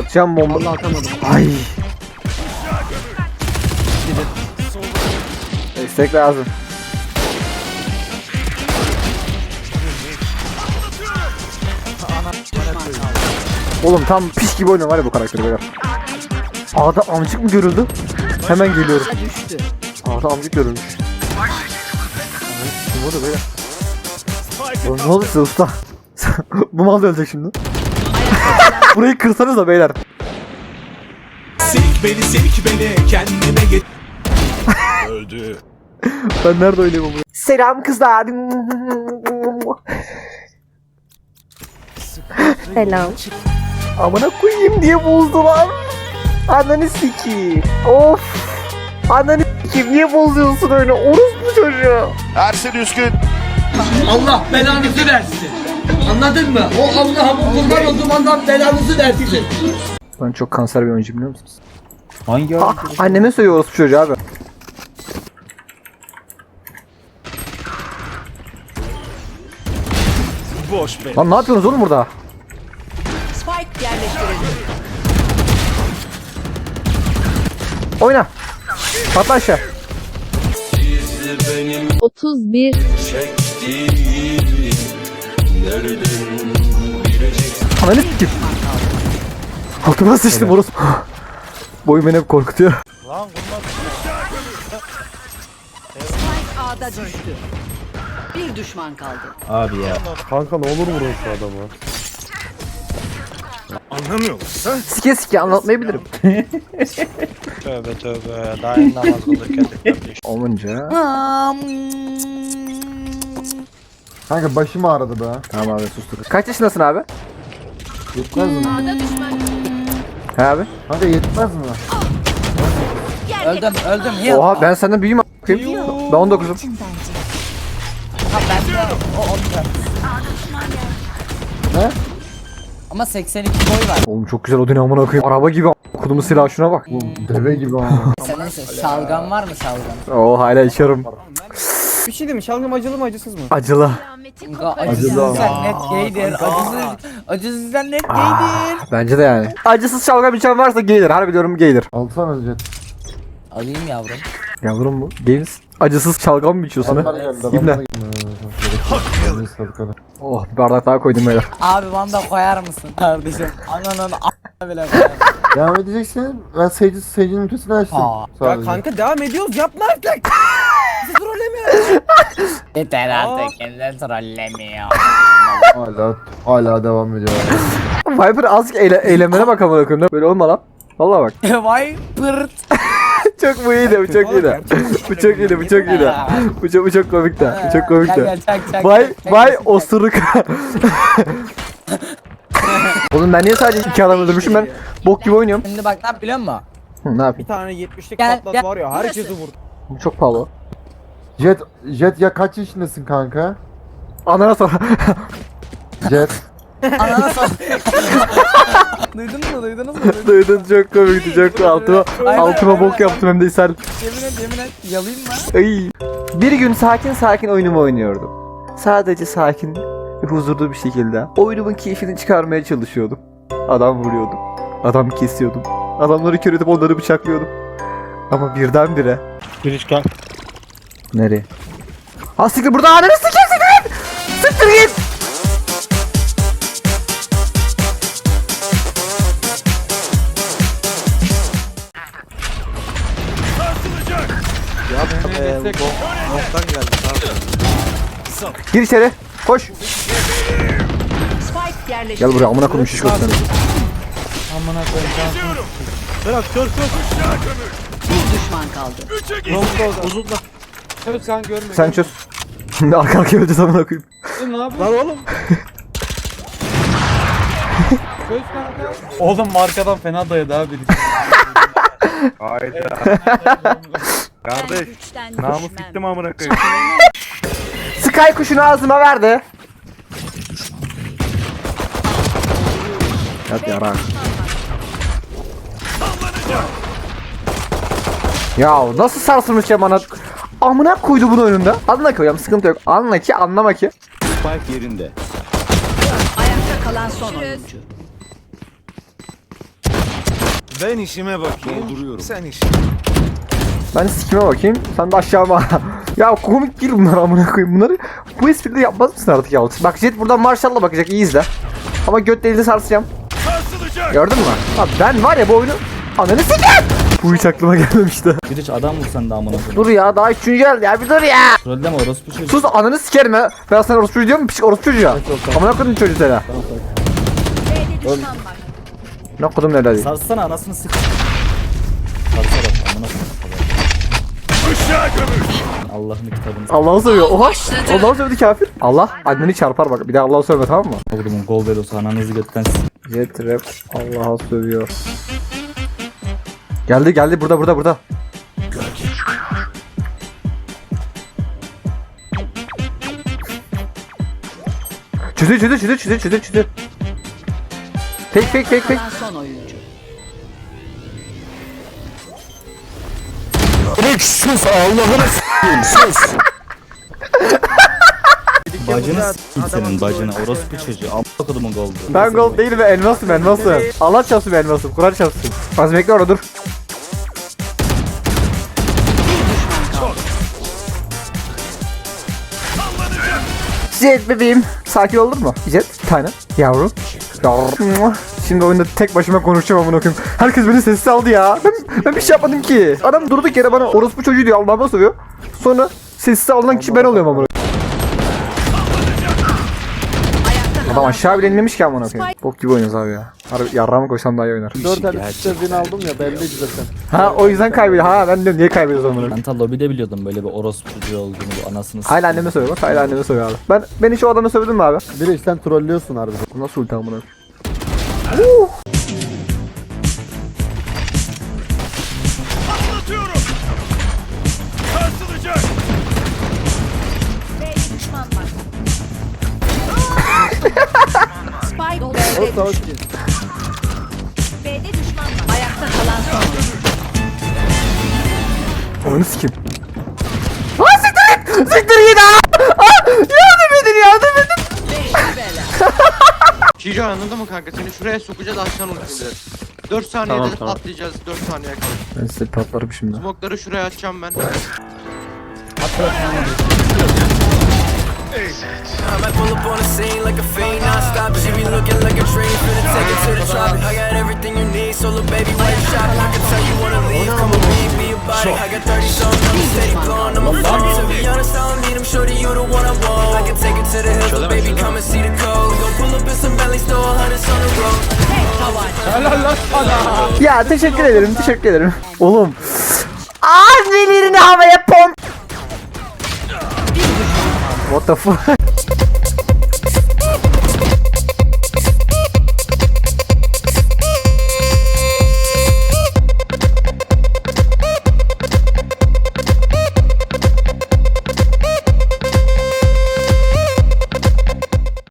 Atacağım bomba. Vallahi atamadım. Ay. Destek lazım. Oğlum tam piş gibi oynuyor var ya bu karakteri beyler. A'da amcık mı görüldü? Hemen geliyorum. A'da amcık görülmüş. Kim oldu beyler? Oğlum ne oldu size usta? bu mal da ölecek şimdi. Burayı kırsanız da beyler. Sevk beni sevk beni kendime get Öldü Ben nerede oynayayım bunu? Selam kızlar. Selam. Amına koyayım diye bozdular. Ananı siki. Of. Ananı siki niye bozuyorsun öyle? Orospu çocuğu. Ersin Üskün. Allah belanızı versin. Anladın mı? O Allah'ım o kurban olduğum Allah belanızı versin. Ben çok kanser bir oyuncuyum biliyor musunuz? Hangi Ha, anneme söylüyor orospu çocuğu abi. Boş be Lan ne yapıyorsunuz oğlum burada? Spike yerleştirildi. Oyna. Patla aşağı. 31 Ananı sikim. Altıma sıçtım orospu. Boyum beni hep korkutuyor. Spike A'da düştü. Bir düşman kaldı. Abi ya. Anlamıyor musun? Sike sike anlatmayabilirim. Tövbe tövbe. Daha yeni namaz kıldık kardeş. Olunca. Kanka başım ağrıdı be. Tamam abi sustuk. Kaç yaşındasın abi? Yetmez mi? He abi? Kanka yetmez mi? Öldüm öldüm. Heal. Oha ben senden büyüğüm a**ayım. Ben 19'um. Ha, ben de o 14. Ne? Ama 82 boy var. Oğlum çok güzel o amına koyayım. Araba gibi a**kudumu silah şuna bak. Deve gibi ama. Sen neyse şalgam var mı şalgam? Oo hala içiyorum. Bir şey diyeyim mi? Şalgam acılı mı acısız mı? Acılı. Kanka acısız ama. sen net gaydir. Acısız, acısız sen net gaydir. Bence de yani. Acısız şalgam içen varsa gelir. Harbi diyorum gelir. Alsana Jet. Alayım yavrum. Yavrum mu? Gelir. Acısız şalgam mı içiyorsun ha? Adamlar geldi. Geldi. Oh bir bardak daha koydum beyler. Abi bana da koyar mısın kardeşim? Ananın a**ına bile koyar. Devam edeceksin. Ben Sage'in Sage'in ötesini açtım. Aa. Ya Sadece. kanka devam ediyoruz yapma artık. Bizi trolleme. Yeter artık kendini trollemiyor. Hala hala devam ediyor. Viper azıcık eyle eylemlere bak amına koyayım. Böyle olma lan. Vallahi bak. Vay pırt. çok bu iyiydi, bu çok iyiydi. bu çok iyiydi, bu çok iyiydi. Bu çok, bu çok komik de. Bu çok komik de. Vay vay osuruk. Oğlum ben niye sadece iki adam öldürmüşüm ben bok gibi oynuyorum. Şimdi bak ne yap biliyor musun? Hı, ne yapayım? Bir tane 70'lik Gel, patlat var ya herkesi vurdu. Bu çok pahalı. Jet Jet ya kaç yaşındasın kanka? Anana sonra. Jet. Anana sor. Duydun mu? Duydunuz mu? Duydun mu? Duydun çok komikti çok altıma, Aynen, altıma aynen. bok yaptım hem de ishal. Yemin et yemin et. Yalayım mı? Ay. Bir gün sakin sakin oyunumu oynuyordum. Sadece sakin ve huzurlu bir şekilde oyunumun keyfini çıkarmaya çalışıyordum. Adam vuruyordum. Adam kesiyordum. Adamları kör edip onları bıçaklıyordum. Ama birdenbire Giriş kal. Nereye? Ha siktir burada ananı sikeyim siktir git! Siktir git! Gir içeri. Koş. Spike. Gel buraya amına koyayım şiş götürün. Berat kör kör. Bir düşman kaldı. Evet sen görme. Sen çöz. Şimdi arka arkaya öleceğiz amına koyayım. ne yapıyorsun? Lan oğlum. Söz kanka. Oğlum markadan fena dayadı abi. Kardeş namus gittim amına koyayım. Sky kuşunu ağzıma verdi. Hadi yara. Ya nasıl sarsılmış ya bana? Amına koydu bunu önünde. Anla koyuyorum sıkıntı yok. Anla ki anlama ki. Spike yerinde. Ayakta kalan son oyuncu. Ben işime bakayım. Sen iş. Ben sikime bakayım. Sen de aşağıma. ya komik değil bunlar amına koyayım. Bunları bu esprileri yapmaz mısın artık Yalçın? Bak Jet buradan Marshall'la bakacak iyi izle. Ama göt deliğini sarsacağım. Gördün mü? Abi ben var ya bu oyunu ananı sikeyim. Bu hiç aklıma gelmemişti. Bir hiç adam vursan da amına koyayım. Dur ya daha üçüncü geldi ya bir dur ya. Trolleme orospu çocuğu. Sus ananı sikerim ha. Ben sana orospu çocuğu diyorum? Piç orospu çocuğu ya. Amına koydum çocuğu sana. Ne kodum ne dedi? Sarsana anasını sık. Sarsana amına. Allah'ın kitabını. Allah'ı sövüyor. Oha. Allah'ı sövdü kafir. Allah anneni çarpar bak. Bir daha Allah'ı sövme tamam mı? Oğlum gol veriyorsa ananızı götten rap Allah'a sövüyor. Geldi geldi burada burada burada. Çözü çözü çözü çözü çözü çözü. Fake fake fake. Kalan son oyuncu. sus Allah'ını s**eyim sus. Bacını s**eyim senin bacını orospu çocuğu. Amına kodumun goldu. Ben gold değilim elmasım elmasım. Allah çarpsın elmasım. Kur'an çarpsın. Az bekle orada dur. Jet bebeğim. Sakin olur mu? Jet bir tane. Yavrum. Yavrum. Şimdi oyunda tek başıma konuşacağım amına koyayım. Herkes beni sessiz aldı ya. Ben, ben bir şey yapmadım ki. Adam durduk yere bana orospu çocuğu diyor Allah'ıma sövüyor. Sonra sessiz alınan kişi ben oluyorum amına. Adam aşağı bile inmemiş ki amına koyayım. Bok gibi oynuyoruz abi ya. Harbi yarrağımı koysam daha iyi oynar. 4 el üstüne aldım ya belliydi zaten. Ha o yüzden kaybediyor. Ha ben diyorum niye kaybediyoruz amına koyayım. Ben ta lobide biliyordum böyle bir orospu çocuğu olduğunu bu anasını. Hala anneme sövüyor bak. Hala anneme sövüyor abi. Ben ben hiç o adama sövdüm mü abi? Biri sen trollüyorsun harbi. Bu nasıl ulti amına? Anlatıyorum. B'de Savaş düştü. Ayakta kalan son. Onu sikim. Aa siktir git! Siktir git ha! Aa, yardım edin yardım edin! Kijo anladın mı kanka? Seni şuraya sokacağız aşağı ultileri. 4 saniyede Tamam, tamam. patlayacağız 4 saniye kalır. Ben size patlarım şimdi. Smoke'ları şuraya atacağım ben. I might looking like a train finna take it to the tropic I got everything you need, so little baby, you shopping? I can tell you wanna leave, come with me, be body I got 30 songs, I'm steady blowing on my phone To be honest, I don't need them, shorty, you the one I want I can take it to the hills, baby, come and see the code gon' pull up in some Bentleys, throw a hundreds on the road Ya teşekkür ederim teşekkür ederim. Oğlum. Ağzelerini havaya pom. What the fuck?